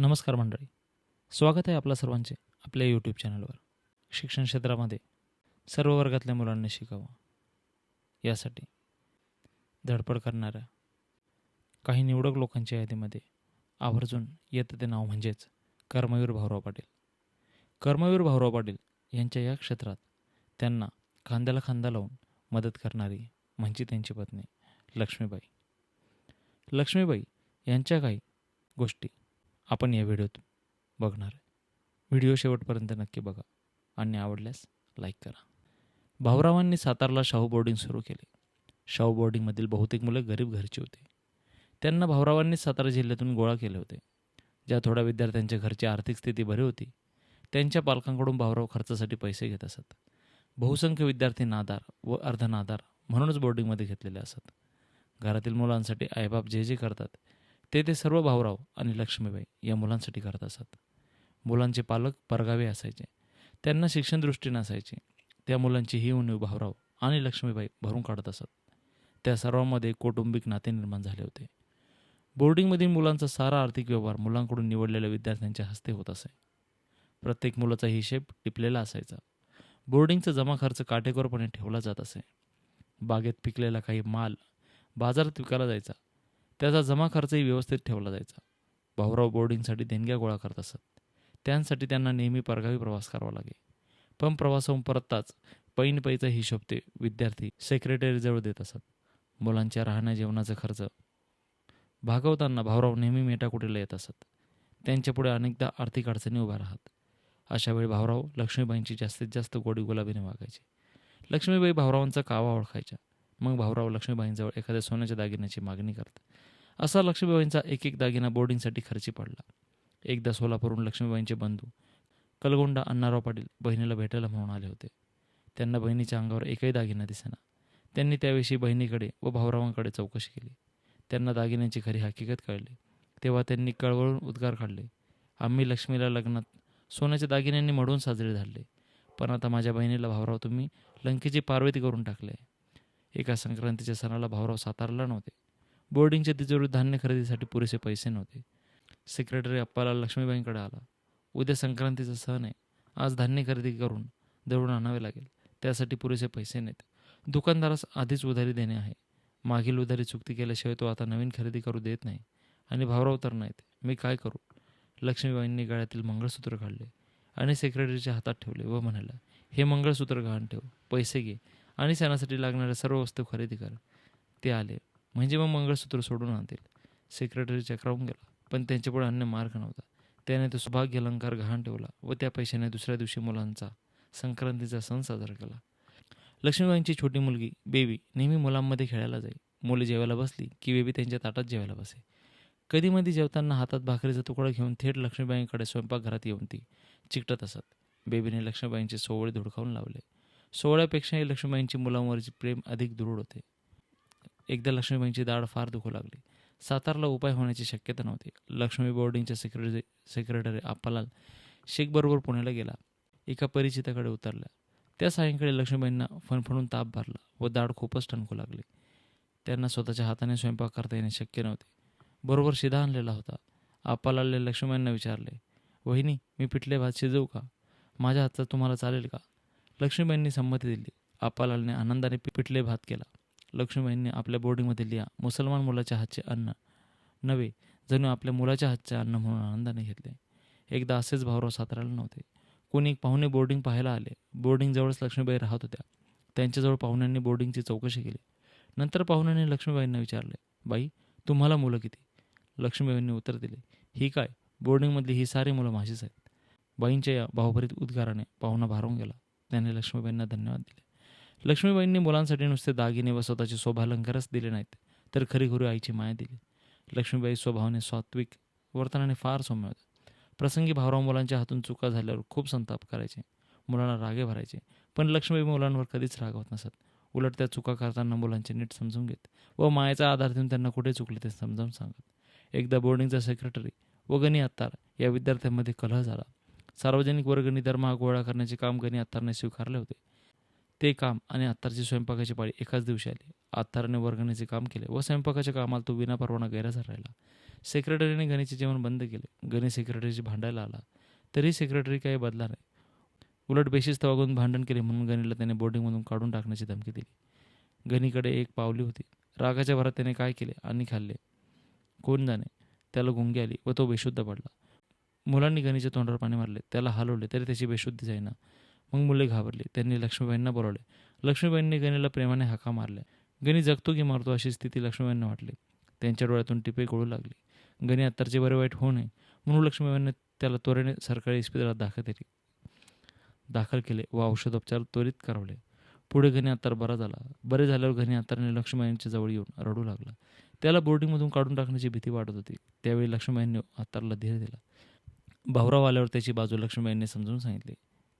नमस्कार मंडळी. स्वागत आहे आपल्या सर्वांचे आपल्या यूट्यूब चॅनलवर शिक्षण क्षेत्रामध्ये सर्व वर्गातल्या मुलांनी शिकावं. यासाठी धडपड करणाऱ्या काही निवडक लोकांच्या यादीमध्ये आवर्जून येतं ते नाव म्हणजेच कर्मवीर भाऊराव पाटील. कर्मवीर भाऊराव पाटील यांच्या या क्षेत्रात त्यांना खांद्याला खांदा लावून मदत करणारी म्हणजे त्यांची पत्नी लक्ष्मीबाई. लक्ष्मीबाई यांच्या काही गोष्टी आपण या व्हिडिओत बघणार आहे. व्हिडिओ शेवटपर्यंत नक्की बघा आणि आवडल्यास लाईक करा. भाऊरावांनी सातारला शाहू बोर्डिंग सुरू केले. शाहू बोर्डिंगमधील बहुतेक मुलं गरीब घरची होते. त्यांना भाऊरावांनी सातारा जिल्ह्यातून गोळा केले होते. ज्या थोड्या विद्यार्थ्यांच्या घरची आर्थिक स्थिती बरी होती त्यांच्या पालकांकडून भाऊराव खर्चासाठी पैसे घेत असत. बहुसंख्य विद्यार्थी नादार व अर्धनादार म्हणूनच बोर्डिंगमध्ये घेतलेले असत. घरातील मुलांसाठी आईबाप जे जे करतात ते ते सर्व भाऊराव आणि लक्ष्मीबाई या मुलांसाठी करत असत. मुलांचे पालक परगावे असायचे. त्यांना शिक्षणदृष्टी नसायची त्या मुलांची ही उणीव भाऊराव आणि लक्ष्मीबाई भरून काढत असत. त्या सर्वांमध्ये कौटुंबिक नाते निर्माण झाले होते. बोर्डिंगमधील मुलांचा सारा आर्थिक व्यवहार मुलांकडून निवडलेल्या विद्यार्थ्यांच्या हस्ते होत असे. प्रत्येक मुलाचा हिशेब टिपलेला असायचा. बोर्डिंगचा जमा खर्च काटेकोरपणे ठेवला जात असे. बागेत पिकलेला काही माल बाजारात विकायला जायचा. त्याचा जमा खर्चही व्यवस्थित ठेवला जायचा. भाऊराव बोर्डिंगसाठी देणग्या गोळा करत असत. त्यांसाठी त्यांना नेहमी परगावी प्रवास करावा लागे. पण प्रवासाहून परतताच पैन पैचा हिशोब ते विद्यार्थी सेक्रेटरीजवळ देत असत. मुलांच्या राहण्या जेवणाचा खर्च. भागवताना भाऊराव नेहमी मेटाकुटीला येत असत. त्यांच्यापुढे अनेकदा आर्थिक अडचणी उभ्या राहत. अशा वेळी भाऊराव लक्ष्मीबाईंची जास्तीत जास्त गोडी गुलाबीने वागायचे लक्ष्मीबाई भाऊरावांचा कावा ओळखायच्या. मग भाऊराव लक्ष्मीबाईंजवळ एखाद्या सोन्याच्या दागिन्याची मागणी करतात असा लक्ष्मीबाईंचा एक एक दागिना बोर्डिंगसाठी खर्ची पडला. एकदा सोलापूरहून लक्ष्मीबाईंचे बंधू कलगोंडा अण्णाराव पाटील बहिणीला भेटायला म्हणून आले होते. त्यांना बहिणीच्या अंगावर एकही दागिना दिसेना. त्यांनी त्याविषयी बहिणीकडे व भाऊरावांकडे चौकशी केली. त्यांना दागिन्यांची खरी हकीकत कळली. तेव्हा त्यांनी कळवळून उद्गार काढले. आम्ही लक्ष्मीला लग्नात सोन्याच्या दागिन्यांनी मडून साजरे झाले. पण आता माझ्या बहिणीला भाऊराव तुम्ही लंकेची पार्वती करून टाकले. एका संक्रांतीच्या सणाला भाऊराव सातारला नव्हते. बोर्डिंगच्या तिजोरीत धान्य खरेदीसाठी पुरेसे पैसे नव्हते. सेक्रेटरी अप्पाला लक्ष्मीबाईंकडे आला. उद्या संक्रांतीचा सण आहे. आज धान्य खरेदी करून दळून आणावे लागेल. त्यासाठी पुरेसे पैसे नाहीत. दुकानदारास आधीच उधारी देणे आहे. मागील उधारी चुकती केल्याशिवाय तो आता नवीन खरेदी करू देत नाही आणि भावराव तर नाहीत. मी काय करू? लक्ष्मीबाईंनी गळ्यातील मंगळसूत्र काढले आणि सेक्रेटरीच्या हातात ठेवले व म्हणाला हे मंगळसूत्र गहाण ठेव. पैसे घे आणि सणासाठी लागणाऱ्या सर्व वस्तू खरेदी कर. ते आले. म्हणजे मग मंगळसूत्र सोडून आणतील. सेक्रेटरी चक्रावून गेला. पण त्यांच्यापुढे अन्य मार्ग नव्हता. त्याने तो सौभाग्य अलंकार गहाण ठेवला व त्या पैशाने दुसऱ्या दिवशी मुलांचा संक्रांतीचा सण साजरा केला. लक्ष्मीबाईंची छोटी मुलगी बेबी नेहमी मुलांमध्ये खेळायला जाई. मुले जेवायला बसली की बेबी त्यांच्या ताटात जेवायला बसे. कधी मध्ये जेवताना हातात भाकरीचा तुकडा घेऊन थेट लक्ष्मीबाईंकडे स्वयंपाकघरात येऊन ती चिकटत असत. बेबीने लक्ष्मीबाईंचे सोवळे धुडकावून लावले. सोवळ्यापेक्षाही लक्ष्मीबाईंची मुलांवरचे प्रेम अधिक दृढ होते. एकदा लक्ष्मीबाईंची दाढ फार दुखू लागली. सातारला उपाय होण्याची शक्यता नव्हती. लक्ष्मी बोर्डिंगच्या सेक्रेटरी सेक्रेटरी आप्पालाल शेखबरोबर पुण्याला गेला. एका परिचिताकडे उतरल्या. त्या सायंकाळी लक्ष्मीबाईंना फणफणून ताप भरला व दाढ खूपच टणकू लागली. त्यांना स्वतःच्या हाताने स्वयंपाक करता येणे शक्य नव्हते. बरोबर शिधा आणलेला होता. आप्पालालने लक्ष्मीबाईंना विचारले वहिनी मी पिठले भात शिजवू का? माझ्या हातचा तुम्हाला चालेल का? लक्ष्मीबाईंनी संमती दिली. आप्पालालने आनंदाने पिठले भात केला. लक्ष्मीबाईंनी आपल्या बोर्डिंगमध्ये लिहा मुसलमान मुलाच्या हातचे अन्न. नव्हे जणू आपल्या मुलाच्या हातचे अन्न म्हणून आनंदाने घेतले. एकदा असेच भाऊराव साताराला नव्हते. कोणी पाहुणे बोर्डिंग पाहायला आले. बोर्डिंगजवळच लक्ष्मीबाई राहत होत्या. त्यांच्याजवळ पाहुण्यांनी बोर्डिंगची चौकशी केली. नंतर पाहुण्यांनी लक्ष्मीबाईंना विचारले बाई तुम्हाला मुलं किती? लक्ष्मीबाईंनी उत्तर दिले ही काय? बोर्डिंगमधली ही सारी मुलं माझीच आहेत. बाईंच्या या भावभरीत उद्गाराने पाहुणा भारून गेला. त्याने लक्ष्मीबाईंना धन्यवाद दिले. लक्ष्मीबाईंनी मुलांसाठी नुसते दागिने व स्वतःचे शोभालंकारच दिले नाहीत तर खरीखुरी आईची माया दिली. लक्ष्मीबाई स्वभावाने सात्विक वर्तनाने फार सौम्य होत्या प्रसंगी भावराव मुलांच्या हातून चुका झाल्यावर खूप संताप करायचे. मुलांना रागे भरायचे. पण लक्ष्मीबाई मुलांवर कधीच रागवत नसत. उलट त्या चुका करताना मुलांचे नीट समजून घेत व मायाचा आधार देऊन त्यांना कुठे चुकले ते समजावून सांगत. एकदा बोर्डिंगचा सेक्रेटरी व गणी अत्तार या विद्यार्थ्यांमध्ये कलह झाला. सार्वजनिक वर्गणी दरमहा गोळा करण्याचे काम गणी अत्तारने स्वीकारले होते. ते काम आणि अत्तारची स्वयंपाकाची पाळी एकाच दिवशी आली. आत्ताराने वर्गणीचे काम केले व स्वयंपाकाच्या कामाला तो विनापरवाना गैरहजर राहिला. सेक्रेटरीने गणेशचे जेवण बंद केले. गणेश सेक्रेटरीशी भांडायला आला. तरी सेक्रेटरी काही बदला नाही. उलट बेशिस्त वागून भांडण केले म्हणून गणीला त्याने बोर्डिंगमधून काढून टाकण्याची धमकी दिली. गणीकडे एक पावली होती. रागाच्या भरात त्याने काय केले आणि खाल्ले. कोण जाणे? त्याला गुंगी आली व तो बेशुद्ध पडला. मुलांनी गणीच्या तोंडावर पाणी मारले. त्याला हलवले तरी त्याची बेशुद्धी जाईना. मग मुले घाबरली. त्यांनी लक्ष्मीबाईंना बोलावले. लक्ष्मीबाईंनी गणीला प्रेमाने हाका मारल्या गणी जगतो की मारतो अशी स्थिती लक्ष्मीबाईंना वाटली. त्यांच्या डोळ्यातून टिपे गळू लागली. गणी अत्तरचे बरे वाईट होऊ नये म्हणून लक्ष्मीबाईंनी त्याला त्वरेने सरकारी इस्पितळात दाखल केली. दाखल केले व औषधोपचार त्वरित करावले. पुढे घनी अत्तर बरा झाला. बरे झाल्यावर घनी अत्तरने लक्ष्मीबाईंच्या जवळ येऊन रडू लागला. त्याला बोर्डिंगमधून काढून टाकण्याची भीती वाटत होती. त्यावेळी लक्ष्मीबाईंनी अत्तरला धीर दिला. भाऊराव आल्यावर त्याची बाजू लक्ष्मीबाईंनी समजून सांगितली.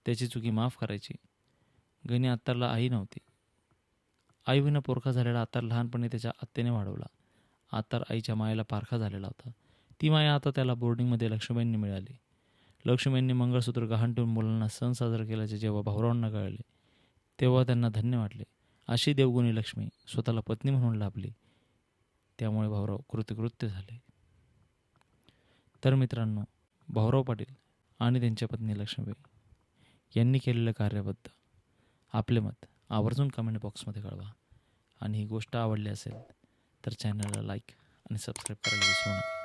त्याची चुकी माफ करायची. गणी अत्तरला आई नव्हती. आईविना पोरखा झालेला अत्तर लहानपणी त्याच्या आत्तेने वाढवला. आत्तर आईच्या मायेला पारखा झालेला होता. ती माया आता त्याला बोर्डिंगमध्ये लक्ष्मीबाईंनी मिळाली. लक्ष्मीबाईंनी मंगळसूत्र गहाण ठेवून मुलांना सण साजरा केल्याचे जेव्हा भाऊरावांना कळले तेव्हा त्यांना धन्य वाटले. अशी देवगुणी लक्ष्मी स्वतःला पत्नी म्हणून लाभली. त्यामुळे भाऊराव कृतकृत्य झाले. तर मित्रांनो भाऊराव पाटील आणि त्यांच्या पत्नी लक्ष्मीबाई. यांनी केलेल्या कार्याबद्दल आपले मत आवर्जून कमेंट बॉक्समध्ये कळवा आणि ही गोष्ट आवडली असेल तर चॅनलला लाईक आणि सबस्क्राईब करायला विसरू नका.